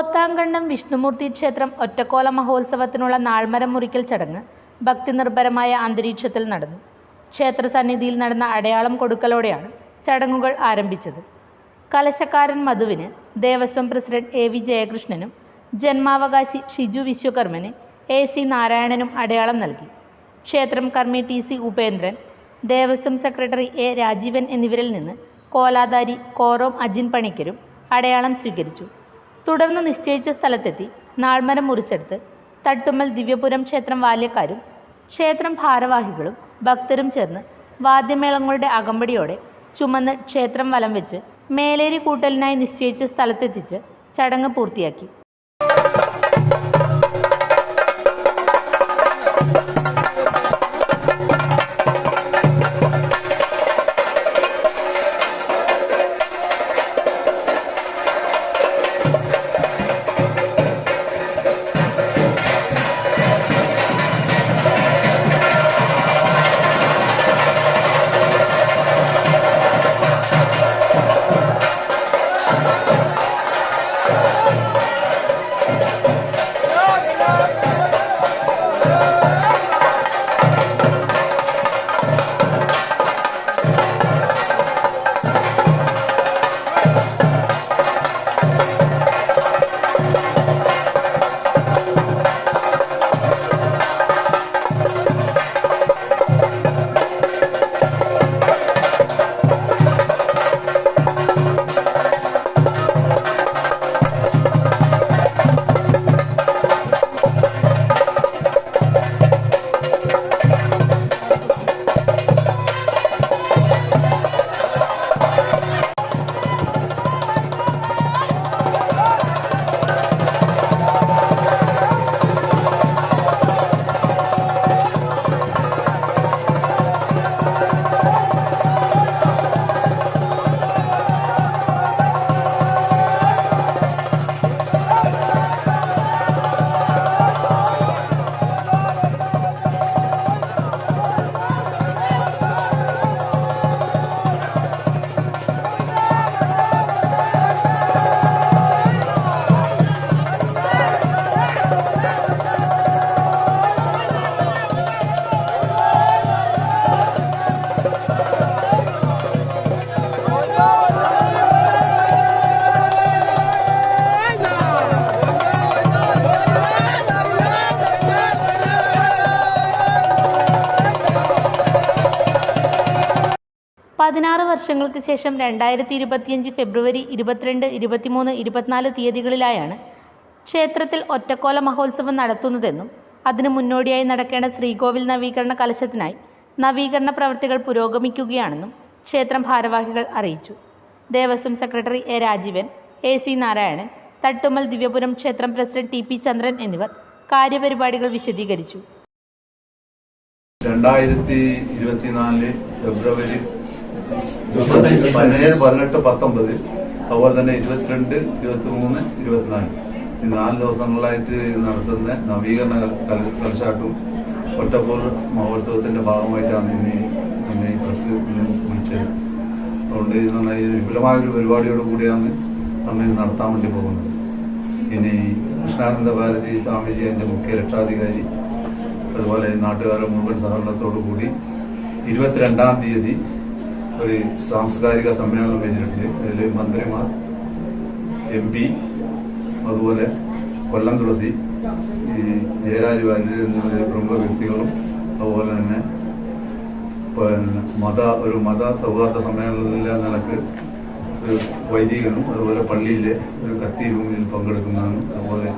പോത്താങ്കണ്ടം വിഷ്ണുമൂർത്തി ക്ഷേത്രം ഒറ്റക്കോല മഹോത്സവത്തിനുള്ള നാൾമരം മുറിക്കൽ ചടങ്ങ് ഭക്തിനിർഭരമായ അന്തരീക്ഷത്തിൽ നടന്നു. ക്ഷേത്ര സന്നിധിയിൽ നടന്ന അടയാളം കൊടുക്കലോടെയാണ് ചടങ്ങുകൾ ആരംഭിച്ചത്. കലശക്കാരൻ മധുവിന് ദേവസ്വം പ്രസിഡന്റ് എ വി ജയകൃഷ്ണനും ജന്മാവകാശി ഷിജു വിശ്വകർമ്മന് എ സി നാരായണനും അടയാളം നൽകി. ക്ഷേത്രം കർമ്മി T C Upendran Devaswom secretary A Rajeevan എന്നിവരിൽ നിന്ന് കോലാധാരി കോറോം അജിൻ പണിക്കരും അടയാളം സ്വീകരിച്ചു. തുടർന്ന് നിശ്ചയിച്ച സ്ഥലത്തെത്തി നാൾമരം മുറിച്ചെടുത്ത് തട്ടുമ്മൽ ദിവ്യപുരം ക്ഷേത്രം വാല്യക്കാരും ക്ഷേത്രം ഭാരവാഹികളും ഭക്തരും ചേർന്ന് വാദ്യമേളങ്ങളുടെ അകമ്പടിയോടെ ചുമന്ന് ക്ഷേത്രം വലം വെച്ച് മേലേരി കൂട്ടലിനായി നിശ്ചയിച്ച സ്ഥലത്തെത്തിച്ച് ചടങ്ങ് പൂർത്തിയാക്കി. പതിനാറ് വർഷങ്ങൾക്ക് ശേഷം രണ്ടായിരത്തി ഇരുപത്തിയഞ്ച് ഫെബ്രുവരി ഇരുപത്തിരണ്ട് ഇരുപത്തിമൂന്ന് ഇരുപത്തിനാല് തീയതികളിലായാണ് ക്ഷേത്രത്തിൽ ഒറ്റക്കോല മഹോത്സവം നടത്തുന്നതെന്നും അതിന് മുന്നോടിയായി നടക്കേണ്ട ശ്രീകോവിൽ നവീകരണ കലശത്തിനായി നവീകരണ പ്രവൃത്തികൾ പുരോഗമിക്കുകയാണെന്നും ക്ഷേത്രം ഭാരവാഹികൾ അറിയിച്ചു. Devaswom secretary A Rajeevan A C Narayanan Thattumal Divyapuram ക്ഷേത്രം പ്രസിഡന്റ് ടി പി ചന്ദ്രൻ എന്നിവർ കാര്യപരിപാടികൾ വിശദീകരിച്ചു. രണ്ടായിരത്തി ഇരുപത്തിനാലിൽ ഫെബ്രുവരി പതിനേഴ് പതിനെട്ട് പത്തൊമ്പത് അതുപോലെ തന്നെ ഇരുപത്തിരണ്ട് ഇരുപത്തി മൂന്ന് ഇരുപത്തിനാല്. ഈ നാല് ദിവസങ്ങളായിട്ട് നടത്തുന്ന നവീകരണ കളിച്ചാട്ടും ഒറ്റപ്പൂർ മഹോത്സവത്തിന്റെ ഭാഗമായിട്ടാണ് ഇന്ന് ഇന്ന് ഈ പ്രസ് വിളിച്ചത്. അതുകൊണ്ട് ഇത് പറഞ്ഞാൽ പരിപാടിയോട് കൂടിയാണ് നമ്മൾ ഇത് നടത്താൻ വേണ്ടി പോകുന്നത്. ഇനി കൃഷ്ണാനന്ദ ഭാരതി സ്വാമിജി എന്റെ മുഖ്യ രക്ഷാധികാരി അതുപോലെ നാട്ടുകാരുടെ മുഴുവൻ സഹകരണത്തോടു കൂടി ഇരുപത്തിരണ്ടാം തീയതി ഒരു സാംസ്കാരിക സമ്മേളനം വെച്ചിട്ടുണ്ട് അതിൽ മന്ത്രിമാർ എം പി അതുപോലെ കൊല്ലം തുളസി ഈ ജയരാജ് വാര്യർ എന്നിവരെ പ്രമുഖ വ്യക്തികളും അതുപോലെ തന്നെ പിന്നെ മത ഒരു മത സൗഹാർദ്ദ സമ്മേളനത്തിലെ നിലയ്ക്ക് ഒരു വൈദികനും അതുപോലെ പള്ളിയിലെ ഒരു കത്തി റൂമിൽ പങ്കെടുക്കുന്നതാണ് അതുപോലെ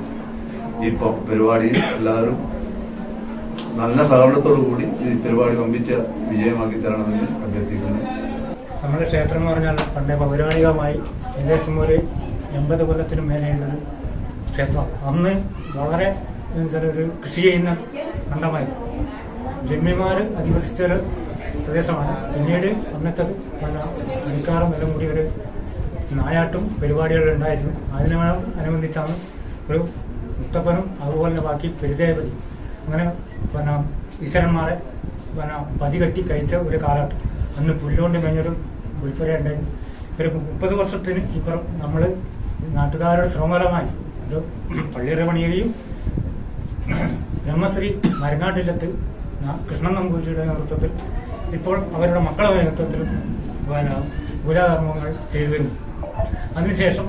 ഈ പരിപാടി പരിപാടിയിൽ എല്ലാവരും നല്ല സഹകരണത്തോടു കൂടി ഈ പരിപാടി വമ്പിച്ച വിജയമാക്കി തരണമെന്ന് അഭ്യർത്ഥിക്കുന്നു. നമ്മുടെ ക്ഷേത്രം എന്ന് പറഞ്ഞാൽ പണ്ടേ പൗരാണികമായി ഏകദേശം ഒരു എൺപത് കൊല്ലത്തിന് മേലെയുള്ളൊരു ക്ഷേത്രം. അന്ന് വളരെ ഒരു കൃഷി ചെയ്യുന്ന അന്തമായി ജന്മിമാർ അധിവസിച്ചൊരു പ്രദേശമാണ്. പിന്നീട് അന്നത്തെ പല പണിക്കാറും എല്ലാം കൂടി ഒരു നായാട്ടും പരിപാടികളുണ്ടായിരുന്നു അതിനോട് അനുബന്ധിച്ചാണ് ഒരു മുത്തപ്പനും അതുപോലെ തന്നെ ബാക്കി പെരുദേവതി അങ്ങനെ പിന്നെ ഈശ്വരന്മാരെ പിന്നെ പതി കെട്ടി കഴിച്ച ഒരു കാലഘട്ടം. അന്ന് പുല്ലുകൊണ്ട് മേഞ്ഞൊരു പുൽപ്പര ഉണ്ടായിരുന്നു ഒരു മുപ്പത് വർഷത്തിന് ഇപ്പുറം നമ്മൾ നാട്ടുകാരുടെ ശ്രമഫലമായി ഒരു പള്ളിയുടെ പണിയുകയും ബ്രഹ്മശ്രീ മരങ്ങാട്ടിലത്ത് കൃഷ്ണൻ നമ്പൂതിരിയുടെ നേതൃത്വത്തിൽ ഇപ്പോൾ അവരുടെ മക്കളുടെ നേതൃത്വത്തിലും പിന്നെ പൂജാകർമ്മങ്ങൾ ചെയ്തു വരുന്നു. അതിനുശേഷം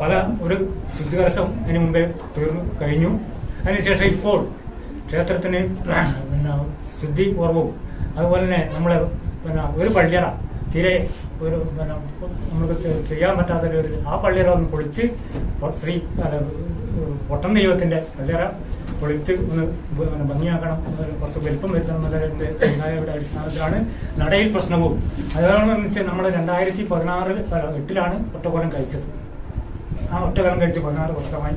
പല ഒരു ശുദ്ധികലശം അതിന് മുമ്പേ തീർന്നു കഴിഞ്ഞു. അതിനുശേഷം ഇപ്പോൾ ക്ഷേത്രത്തിന് പിന്നെ ശുദ്ധി കുറവും അതുപോലെ തന്നെ നമ്മളെ പിന്നെ ഒരു പള്ളിയറ തീരെ ഒരു നമുക്ക് ചെയ്യാൻ പറ്റാത്ത ഒരു ആ പള്ളിയറ ഒന്ന് പൊളിച്ച് ശ്രീ പൊട്ടൻ ദൈവത്തിന്റെ പള്ളിയറ പൊളിച്ച് ഒന്ന് ഭംഗിയാക്കണം. കുറച്ച് വലിപ്പം വരുത്തണം എന്നുള്ളതിന്റെ അടിസ്ഥാനത്തിലാണ് നടയിൽ പ്രശ്നവും. അതുകൊണ്ട് വെച്ചാൽ നമ്മൾ രണ്ടായിരത്തി പതിനാറിൽ എട്ടിലാണ് ഒറ്റക്കോലം കഴിച്ചത്. ആ ഒറ്റക്കോലം കഴിച്ച് പതിനാറ് വർഷമായി.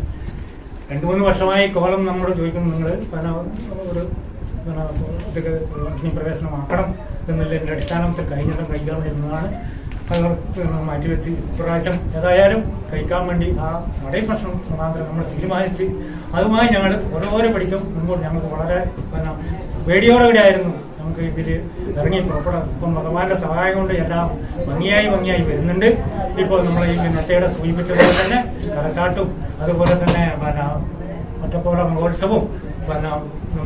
രണ്ട് മൂന്ന് വർഷമായി കോലം നമ്മളോട് ചോദിക്കുന്നു. നിങ്ങൾ ഒരു ഇതൊക്കെ അഗ്നിപ്രവേശനമാക്കണം എന്നുള്ളതിന്റെ അടിസ്ഥാനത്തിൽ കഴിഞ്ഞിട്ടും കഴിക്കാമെന്നതാണ് മാറ്റിവെച്ച് ഇപ്രാവശ്യം ഏതായാലും കഴിക്കാൻ വേണ്ടി ആ നടയ പ്രശ്നം മുഖാന്തരം നമ്മൾ തീരുമാനിച്ച് അതുമായി ഞങ്ങൾ ഓരോരോ പഠിക്കും മുൻപോട്ട് ഞങ്ങൾക്ക് വളരെ പിന്നെ പേടിയോടുകൂടി ആയിരുന്നു നമുക്ക് ഇതിൽ ഇറങ്ങി പുറപ്പെടാം ഇപ്പം ഭഗവാന്റെ സഹായം കൊണ്ട് എല്ലാം ഭംഗിയായി ഭംഗിയായി വരുന്നുണ്ട്. ഇപ്പോൾ നമ്മൾ ഈ നെട്ടയുടെ സൂചിപ്പിച്ചതുപോലെ തന്നെ കരച്ചാട്ടും അതുപോലെ തന്നെ പിന്നെ ഒറ്റക്കോല മഹോത്സവവും പിന്നെ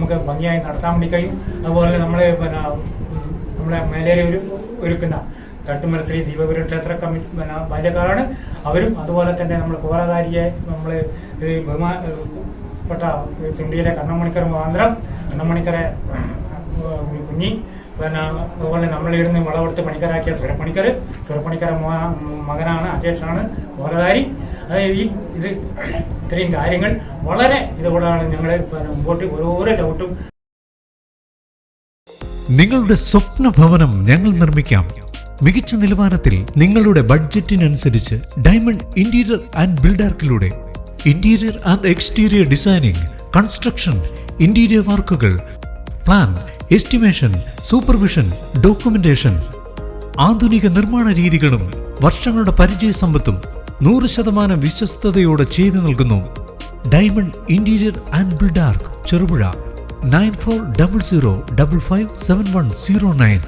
നമുക്ക് ഭംഗിയായി നടത്താൻ വേണ്ടി കഴിയും. അതുപോലെ നമ്മളെ പിന്നെ നമ്മളെ മേലേരി ഒരു ഒരുക്കുന്ന തട്ടുമത്സരി ദീപപുരം ക്ഷേത്ര കമ്മിറ്റി പിന്നെ ബാല്യക്കാരാണ് അവരും അതുപോലെ തന്നെ നമ്മൾ കോലകാരിയെ നമ്മൾ ബഹുമാ പെട്ട ചുണ്ടിയിലെ കണ്ണമണിക്കർ മുഖാന്തരം കണ്ണമണിക്കരെ ഏഹ് കുഞ്ഞി പിന്നെ അതുപോലെ നമ്മളിടുന്ന് വളവെടുത്ത് പണിക്കരാക്കിയ സുരപ്പണിക്കർ സുരപ്പണിക്കര മകനാണ് അധ്യക്ഷനാണ് കോലകാരി അതായത് ഈ ഇത് ഇത്രയും കാര്യങ്ങൾ വളരെ ഇതുകൂടാണ് ഞങ്ങൾ മുമ്പോട്ട് ഓരോരോ ചവിട്ടും. നിങ്ങളുടെ സ്വപ്ന ഭവനം ഞങ്ങൾ നിർമ്മിക്കാം. മികച്ച നിലവാരത്തിൽ നിങ്ങളുടെ ബഡ്ജറ്റിനനുസരിച്ച് diamond interior and ബിൽഡാർക്കിലൂടെ interior and exterior designing construction interior വർക്കുകൾ പ്ലാൻ എസ്റ്റിമേഷൻ സൂപ്പർവിഷൻ ഡോക്യുമെന്റേഷൻ ആധുനിക നിർമ്മാണ രീതികളും വർഷങ്ങളുടെ പരിചയ സമ്പത്തും നൂറ് ശതമാനം വിശ്വസ്തയോടെ ചെയ്തു നൽകുന്നു. Diamond interior and Buildark Cherupuzha nine four double zero double five seven one zero nine.